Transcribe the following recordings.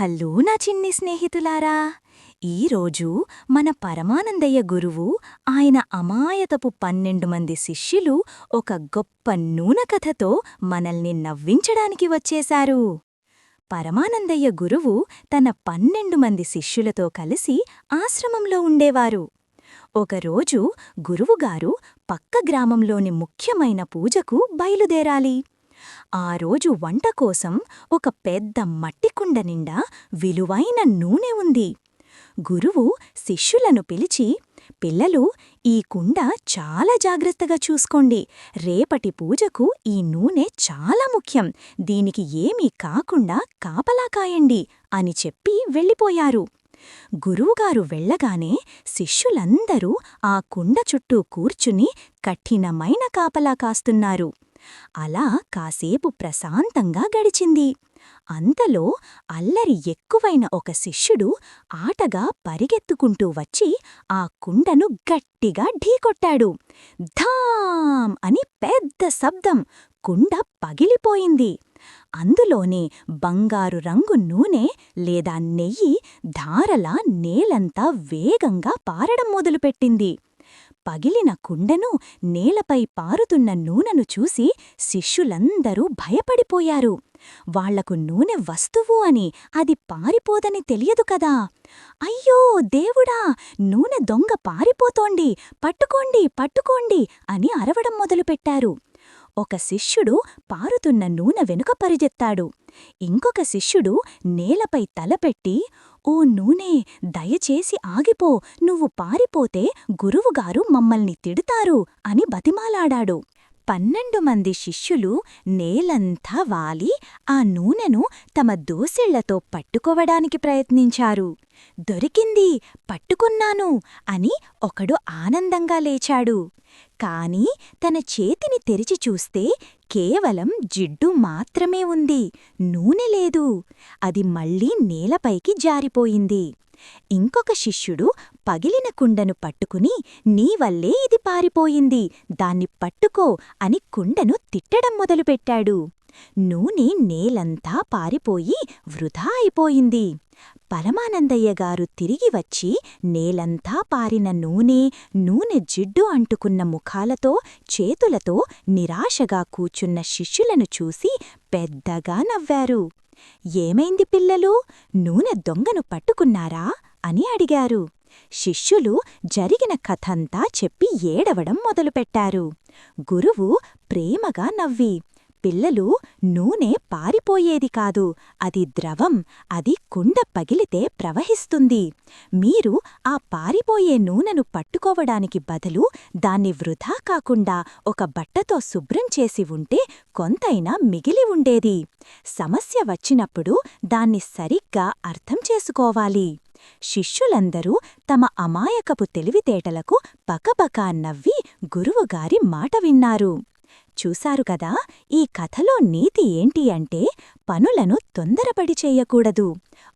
Hello నా చిన్ని స్నేహితులారా. ఈరోజు మన పరమానందయ్య గురువు ఆయన అమాయతపు పన్నెండు మంది శిష్యులు ఒక గొప్ప నూనె కథతో మనల్ని నవ్వించడానికి వచ్చేశారు. పరమానందయ్య గురువు తన పన్నెండు మంది శిష్యులతో కలిసి ఆశ్రమంలో ఉండేవారు. ఒకరోజు గురువుగారు పక్క గ్రామంలోని ముఖ్యమైన పూజకు బయలుదేరాలి. ఆ రోజు వంట కోసం ఒక పెద్ద మట్టికుండ నిండా విలువైన నూనె ఉంది. గురువు శిష్యులను పిలిచి పిల్లలు ఈ కుండ చాలా జాగ్రత్తగా చూసుకోండి. రేపటి పూజకు ఈ నూనె చాలా ముఖ్యం. దీనికి ఏమీ కాకుండా కాపలా కాయండి అని చెప్పి వెళ్ళిపోయారు. గురువుగారు వెళ్ళగానే శిష్యులందరూ ఆ కుండ చుట్టూ కూర్చుని కఠినమైన కాపలా కాస్తున్నారు. అలా కాసేపు ప్రశాంతంగా గడిచింది. అంతలో అల్లరి ఎక్కువైన ఒక శిష్యుడు ఆటగా పరిగెత్తుకుంటూ వచ్చి ఆ కుండను గట్టిగా ఢీకొట్టాడు. ధాం అని పెద్ద శబ్దం కుండ పగిలిపోయింది. అందులోనే బంగారు రంగు నూనె లేదా నెయ్యి ధారలా నేలంతా వేగంగా పారడం మొదలుపెట్టింది. పగిలిన కుండను నేలపై పారుతున్న నూనెను చూసి శిష్యులందరూ భయపడిపోయారు. వాళ్ళకు నూనె వస్తువు అని అది పారిపోదని తెలియదు కదా. అయ్యో దేవుడా నూనె దొంగ పారిపోతోండి పట్టుకోండి పట్టుకోండి అని అరవడం మొదలుపెట్టారు. ఒక శిష్యుడు పారుతున్న నూనె వెనుక పరిగెత్తాడు. ఇంకొక శిష్యుడు నేలపై తలపెట్టి ఓ నూనె దయచేసి ఆగిపో. నువ్వు పారిపోతే గురువుగారు మమ్మల్ని తిడతారు అని బతిమాలాడాడు. పన్నెండు మంది శిష్యులు నేలంతా వాలి ఆ నూనెను తమ దోసిళ్ళతో పట్టుకోవడానికి ప్రయత్నించారు. దొరికింది పట్టుకున్నాను అని ఒకడు ఆనందంగా లేచాడు. కాని తన చేతిని తెరిచి చూస్తే కేవలం జిడ్డు మాత్రమే ఉంది. నూనె లేదు. అది మళ్ళీ నేలపైకి జారిపోయింది. ఇంకొక శిష్యుడు పగిలిన కుండను పట్టుకుని నీవల్లే ఇది పారిపోయింది. దాన్ని పట్టుకో అని కుండను తిట్టడం మొదలుపెట్టాడు. నూనె నేలంతా పారిపోయి వృధా అయిపోయింది. పరమానందయ్య గారు తిరిగి వచ్చి నేలంతా పారిన నూనె నూనె జిడ్డు అంటుకున్న ముఖాలతో చేతులతో నిరాశగా కూచున్న శిష్యులను చూసి పెద్దగా నవ్వారు. ఏమైంది పిల్లలు? నూనె దొంగను పట్టుకున్నారా? అని అడిగారు. శిష్యులు జరిగిన కథంతా చెప్పి ఏడవడం మొదలుపెట్టారు. గురువు ప్రేమగా నవ్వి పిల్లలు నూనె పారిపోయేది కాదు. అది ద్రవం అది కుండ పగిలితే ప్రవహిస్తుంది. మీరు ఆ పారిపోయే నూనెను పట్టుకోవడానికి బదులు దాన్ని వృధా కాకుండా ఒక బట్టతో శుభ్రం చేసి ఉంటే కొంతైనా మిగిలి ఉండేది. సమస్య వచ్చినప్పుడు దాన్ని సరిగ్గా అర్థం చేసుకోవాలి. శిష్యులందరూ తమ అమాయకపు తెలివితేటలకు పకపకా నవ్వి గురువుగారి మాట విన్నారు. చూశారు కదా ఈ కథలో నీతి ఏంటి అంటే పనులను తొందరపడి చేయకూడదు.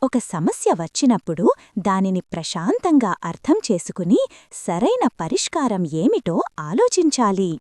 ఒక సమస్య వచ్చినప్పుడు దానిని ప్రశాంతంగా అర్థం చేసుకుని సరైన పరిష్కారం ఏమిటో ఆలోచించాలి.